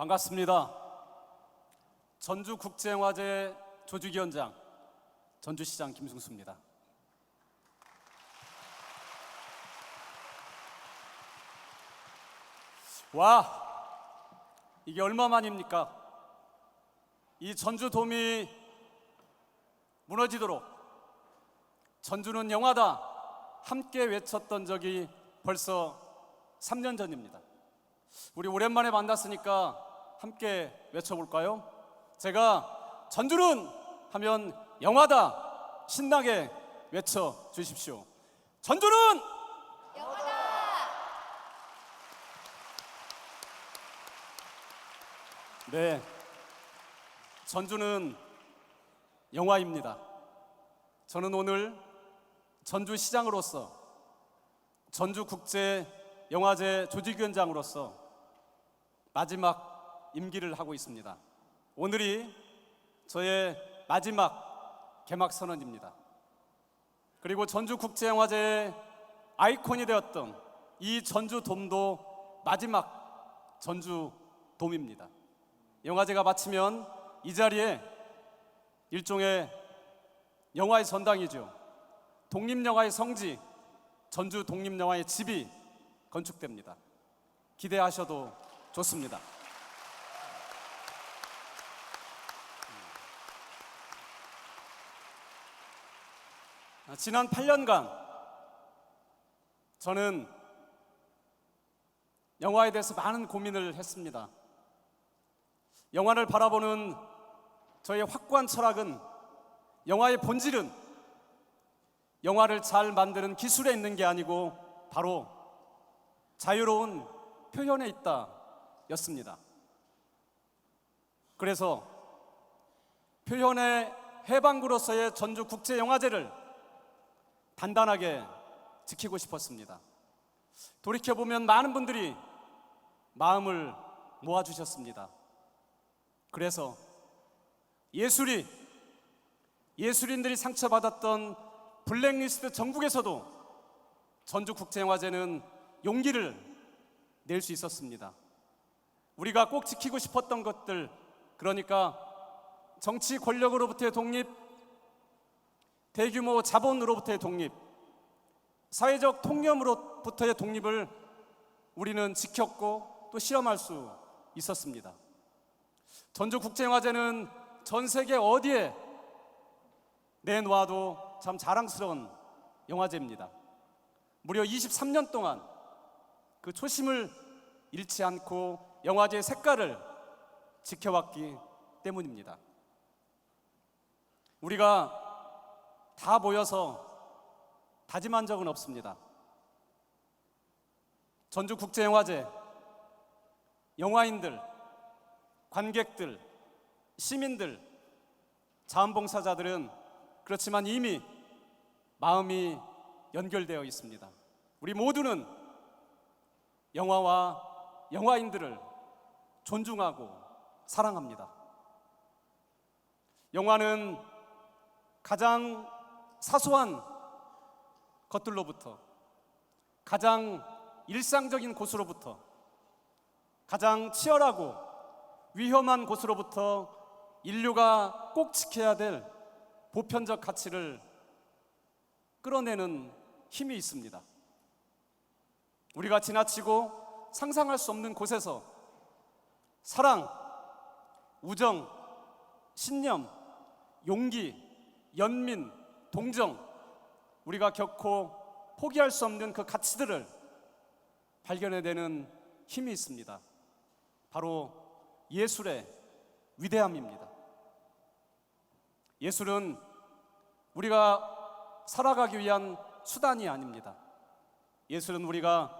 반갑습니다. 전주국제영화제 조직위원장 전주시장 김승수입니다. 와, 이게 얼마만입니까? 이 전주돔이 무너지도록 전주는 영화다 함께 외쳤던 적이 벌써 3년 전입니다. 우리 오랜만에 만났으니까 함께 외쳐볼까요? 제가 전주는 하면 영화다 신나게 외쳐 주십시오. 전주는 네, 전주는 영화입니다. 저는 오늘 전주 시장으로서 전주 국제 영화제 조직위원장으로서 마지막 임기를 하고 있습니다. 오늘이 저의 마지막 개막 선언입니다. 그리고 전주국제영화제의 아이콘이 되었던 이 전주돔도 마지막 전주돔입니다. 영화제가 마치면 이 자리에 일종의 영화의 전당이죠. 독립영화의 성지, 전주 독립영화의 집이 건축됩니다. 기대하셔도 좋습니다. 지난 8년간 저는 영화에 대해서 많은 고민을 했습니다. 영화를 바라보는 저의 확고한 철학은 영화의 본질은 영화를 잘 만드는 기술에 있는 게 아니고 바로 자유로운 표현에 있다 였습니다. 그래서 표현의 해방구로서의 전주 국제 영화제를 단단하게 지키고 싶었습니다. 돌이켜 보면 많은 분들이 마음을 모아 주셨습니다. 그래서 예술이 예술인들이 상처받았던 블랙리스트 전국에서도 전주국제영화제는 용기를 낼 수 있었습니다. 우리가 꼭 지키고 싶었던 것들, 그러니까 정치 권력으로부터의 독립, 대규모 자본으로부터의 독립, 사회적 통념으로부터의 독립을 우리는 지켰고 또 실험할 수 있었습니다. 전주 국제영화제는 전 세계 어디에 내놓아도 참 자랑스러운 영화제입니다. 무려 23년 동안 그 초심을 잃지 않고 영화제의 색깔을 지켜왔기 때문입니다. 우리가 다 모여서 다짐한 적은 없습니다. 전주국제영화제, 영화인들, 관객들, 시민들, 자원봉사자들은 그렇지만 이미 마음이 연결되어 있습니다. 우리 모두는 영화와 영화인들을 존중하고 사랑합니다. 영화는 가장 사소한 것들로부터 가장 일상적인 곳으로부터 가장 치열하고 위험한 곳으로부터 인류가 꼭 지켜야 될 보편적 가치를 끌어내는 힘이 있습니다. 우리가 지나치고 상상할 수 없는 곳에서 사랑, 우정, 신념, 용기, 연민, 동정, 우리가 결코 포기할 수 없는 그 가치들을 발견해내는 힘이 있습니다. 바로 예술의 위대함입니다. 예술은 우리가 살아가기 위한 수단이 아닙니다. 예술은 우리가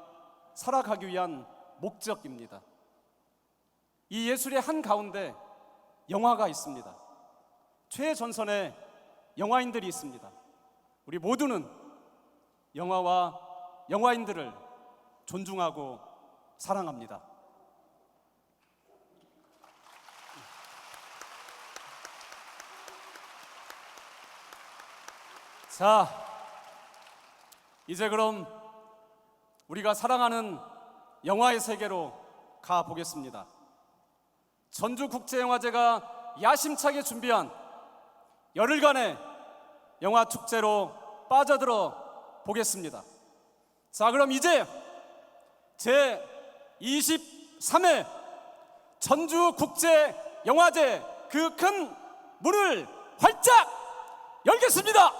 살아가기 위한 목적입니다. 이 예술의 한 가운데 영화가 있습니다. 최전선의 영화인들이 있습니다. 우리 모두는 영화와 영화인들을 존중하고 사랑합니다. 자, 이제 그럼 우리가 사랑하는 영화의 세계로 가 보겠습니다. 전주국제영화제가 야심차게 준비한 열흘간의 영화 축제로 빠져들어 보겠습니다. 자, 그럼 이제 제 23회 전주 국제 영화제 그 큰 문을 활짝 열겠습니다.